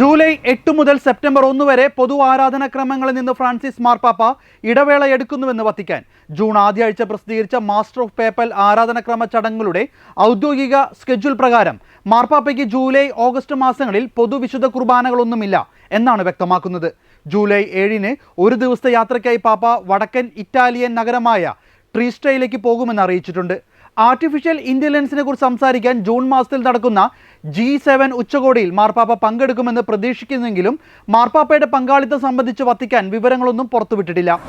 July എട്ട് മുതൽ September ഒന്ന് വരെ പൊതു ആരാധനാക്രമങ്ങളിൽ നിന്ന് ഫ്രാൻസിസ് മാർപ്പാപ്പ ഇടവേള എടുക്കുന്നുവെന്ന് വത്തിക്കാൻ. ജൂൺ ആദ്യ ആഴ്ച പ്രസിദ്ധീകരിച്ച മാസ്റ്റർ ഓഫ് പേപ്പൽ ആരാധനാക്രമ ചടങ്ങുകളുടെ ഔദ്യോഗിക സ്കെഡ്യൂൾ പ്രകാരം മാർപ്പാപ്പയ്ക്ക് ജൂലൈ ഓഗസ്റ്റ് മാസങ്ങളിൽ പൊതുവിശുദ്ധ കുർബാനകളൊന്നുമില്ല എന്നാണ് വ്യക്തമാക്കുന്നത്. ജൂലൈ ഏഴിന് ഒരു ദിവസത്തെ യാത്രയ്ക്കായി പാപ്പ വടക്കൻ ഇറ്റാലിയൻ നഗരമായ ട്രീസ്റ്റയിലേക്ക് പോകുമെന്ന് അറിയിച്ചിട്ടുണ്ട്. ആർട്ടിഫിഷ്യൽ ഇന്റലിജൻസിനെ കുറിച്ച് സംസാരിക്കാൻ ജൂൺ മാസത്തിൽ നടക്കുന്ന ജി സെവൻ ഉച്ചകോടിയിൽ മാർപ്പാപ്പ പങ്കെടുക്കുമെന്ന് പ്രതീക്ഷിക്കുന്നെങ്കിലും മാർപ്പാപ്പയുടെ പങ്കാളിത്തം സംബന്ധിച്ച് വത്തിക്കാൻ വിവരങ്ങളൊന്നും പുറത്തുവിട്ടിട്ടില്ല.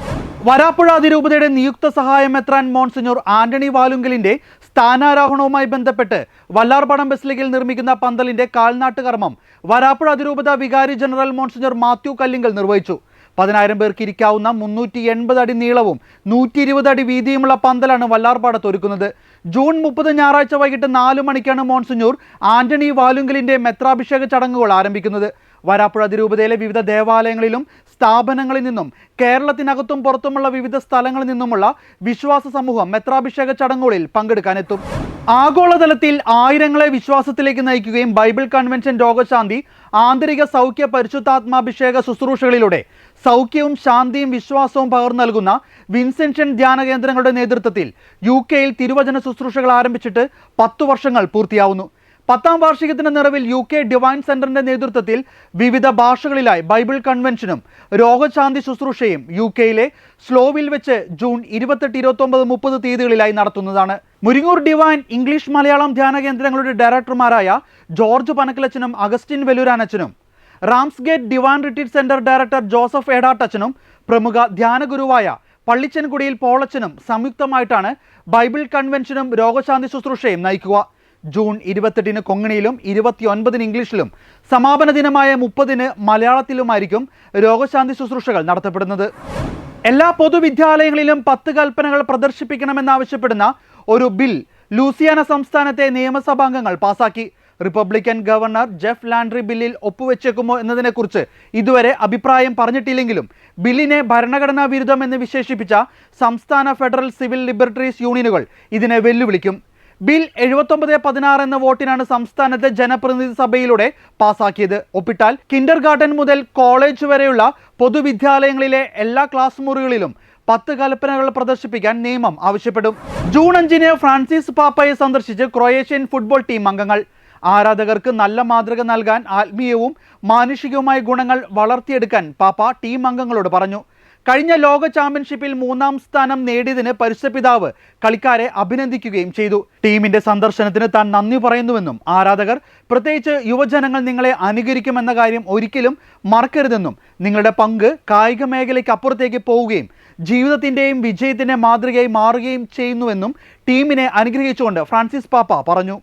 വരാപ്പുഴ അതിരൂപതയുടെ നിയുക്ത സഹായം എത്രാൻ മോൺസിഞ്ഞൂർ ആന്റണി വാലുങ്കലിന്റെ സ്ഥാനാരോഹണവുമായി ബന്ധപ്പെട്ട് വല്ലാർപടം ബസ്ലിഗിൽ നിർമ്മിക്കുന്ന പന്തലിന്റെ കാൽനാട്ട് കർമ്മം വരാപ്പുഴ അതിരൂപത വികാരി ജനറൽ മോൺസിഞ്ഞൂർ മാത്യു കല്ലിങ്കൽ നിർവഹിച്ചു. പതിനായിരം പേർക്ക് ഇരിക്കാവുന്ന മുന്നൂറ്റി എൺപത് അടി നീളവും നൂറ്റി ഇരുപത് അടി വീതിയുമുള്ള പന്തലാണ് വല്ലാർപാടത്ത് ഒരുക്കുന്നത്. ജൂൺ മുപ്പത് ഞായറാഴ്ച വൈകിട്ട് നാല് മണിക്കാണ് മോൺസിഞ്ഞൂർ ആന്റണി വാലുങ്കലിന്റെ മെത്രാഭിഷേക ചടങ്ങുകൾ ആരംഭിക്കുന്നത്. വരാപ്പുഴ അതിരൂപതയിലെ വിവിധ ദേവാലയങ്ങളിലും സ്ഥാപനങ്ങളിൽ നിന്നും കേരളത്തിനകത്തും പുറത്തുമുള്ള വിവിധ സ്ഥലങ്ങളിൽ നിന്നുമുള്ള വിശ്വാസ സമൂഹം മെത്രാഭിഷേക ചടങ്ങുകളിൽ പങ്കെടുക്കാനെത്തും. ആഗോളതലത്തിൽ ആയിരങ്ങളെ വിശ്വാസത്തിലേക്ക് നയിക്കുകയും ബൈബിൾ കൺവെൻഷൻ രോഗശാന്തി ആന്തരിക സൗഖ്യ പരിശുദ്ധാത്മാഭിഷേക ശുശ്രൂഷകളിലൂടെ സൗഖ്യവും ശാന്തിയും വിശ്വാസവും പകർന്നു നൽകുന്ന വിൻസെൻഷൻ ധ്യാന കേന്ദ്രങ്ങളുടെ നേതൃത്വത്തിൽ യു കെയിൽ തിരുവചന ശുശ്രൂഷകൾ ആരംഭിച്ചിട്ട് പത്തു വർഷങ്ങൾ പൂർത്തിയാവുന്നു. പത്താം വാർഷികത്തിന്റെ നിറവിൽ യു കെ ഡിവൈൻ സെന്ററിന്റെ നേതൃത്വത്തിൽ വിവിധ ഭാഷകളിലായി ബൈബിൾ കൺവെൻഷനും രോഗശാന്തി ശുശ്രൂഷയും യു കെയിലെ സ്ലോവിൽ വെച്ച് ജൂൺ ഇരുപത്തെട്ട് ഇരുപത്തൊമ്പത് മുപ്പത് തീയതികളിലായി നടത്തുന്നതാണ്. മുരിങ്ങൂർ ഡിവൈൻ ഇംഗ്ലീഷ് മലയാളം ധ്യാന കേന്ദ്രങ്ങളുടെ ഡയറക്ടർമാരായ ജോർജ് പനക്കലച്ചനും Augustine വെലൂരാനച്ചനും Ramsgate divine retreat centre director Joseph എടാട്ടച്ചനും പ്രമുഖ ധ്യാനഗുരുവായ പള്ളിച്ചൻകുടിയിൽ പോളച്ചനും സംയുക്തമായിട്ടാണ് ബൈബിൾ കൺവെൻഷനും രോഗശാന്തി ശുശ്രൂഷയും നയിക്കുക. ജൂൺ ഇരുപത്തെട്ടിന് കൊങ്ങണിയിലും ഇരുപത്തിയൊൻപതിന് ഇംഗ്ലീഷിലും സമാപന ദിനമായ മുപ്പതിന് മലയാളത്തിലുമായിരിക്കും രോഗശാന്തി ശുശ്രൂഷകൾ നടത്തപ്പെടുന്നത്. എല്ലാ പൊതുവിദ്യാലയങ്ങളിലും പത്ത് കൽപ്പനകൾ പ്രദർശിപ്പിക്കണമെന്നാവശ്യപ്പെടുന്ന ഒരു ബിൽ ലൂസിയാന സംസ്ഥാനത്തെ നിയമസഭാംഗങ്ങൾ പാസാക്കി. റിപ്പബ്ലിക്കൻ ഗവർണർ ജെഫ് ലാൻഡ്രി ബില്ലിൽ ഒപ്പുവെച്ചേക്കുമോ എന്നതിനെക്കുറിച്ച് ഇതുവരെ അഭിപ്രായം പറഞ്ഞിട്ടില്ലെങ്കിലും ബില്ലിനെ ഭരണഘടനാ വിരുദ്ധം എന്ന് വിശേഷിപ്പിച്ച സംസ്ഥാന ഫെഡറൽ സിവിൽ ലിബറട്ടറീസ് യൂണിയനുകൾ ഇതിനെ വെല്ലുവിളിക്കും. ബിൽ എഴുപത്തൊമ്പത് പതിനാറ് എന്ന വോട്ടിനാണ് സംസ്ഥാനത്തെ ജനപ്രതിനിധി സഭയിലൂടെ പാസാക്കിയത്. ഒപ്പിട്ടാൽ കിൻഡർ ഗാർഡൻ മുതൽ കോളേജ് വരെയുള്ള പൊതുവിദ്യാലയങ്ങളിലെ എല്ലാ ക്ലാസ് മുറികളിലും പത്ത് കൽപ്പനകൾ പ്രദർശിപ്പിക്കാൻ നിയമം ആവശ്യപ്പെടും. ജൂൺ അഞ്ചിന് ഫ്രാൻസിസ് പാപ്പയെ സന്ദർശിച്ച് ക്രൊയേഷ്യൻ ഫുട്ബോൾ ടീം അംഗങ്ങൾ. ആരാധകർക്ക് നല്ല മാതൃക നൽകാൻ ആത്മീയവും മാനുഷികവുമായ ഗുണങ്ങൾ വളർത്തിയെടുക്കാൻ പാപ്പ ടീം അംഗങ്ങളോട് പറഞ്ഞു. കഴിഞ്ഞ ലോക ചാമ്പ്യൻഷിപ്പിൽ മൂന്നാം സ്ഥാനം നേടിയതിന് പരിശുദ്ധപിതാവ് കളിക്കാരെ അഭിനന്ദിക്കുകയും ചെയ്തു. ടീമിന്റെ സന്ദർശനത്തിന് താൻ നന്ദി പറയുന്നുവെന്നും ആരാധകർ പ്രത്യേകിച്ച് യുവജനങ്ങൾ നിങ്ങളെ അനുകരിക്കുമെന്ന കാര്യം ഒരിക്കലും മറക്കരുതെന്നും നിങ്ങളുടെ പങ്ക് കായിക മേഖലയ്ക്ക് അപ്പുറത്തേക്ക് പോവുകയും ജീവിതത്തിന്റെയും വിജയത്തിന്റെ മാതൃകയായി മാറുകയും ചെയ്യുന്നുവെന്നും ടീമിനെ അനുഗ്രഹിച്ചുകൊണ്ട് ഫ്രാൻസിസ് പാപ്പ പറഞ്ഞു.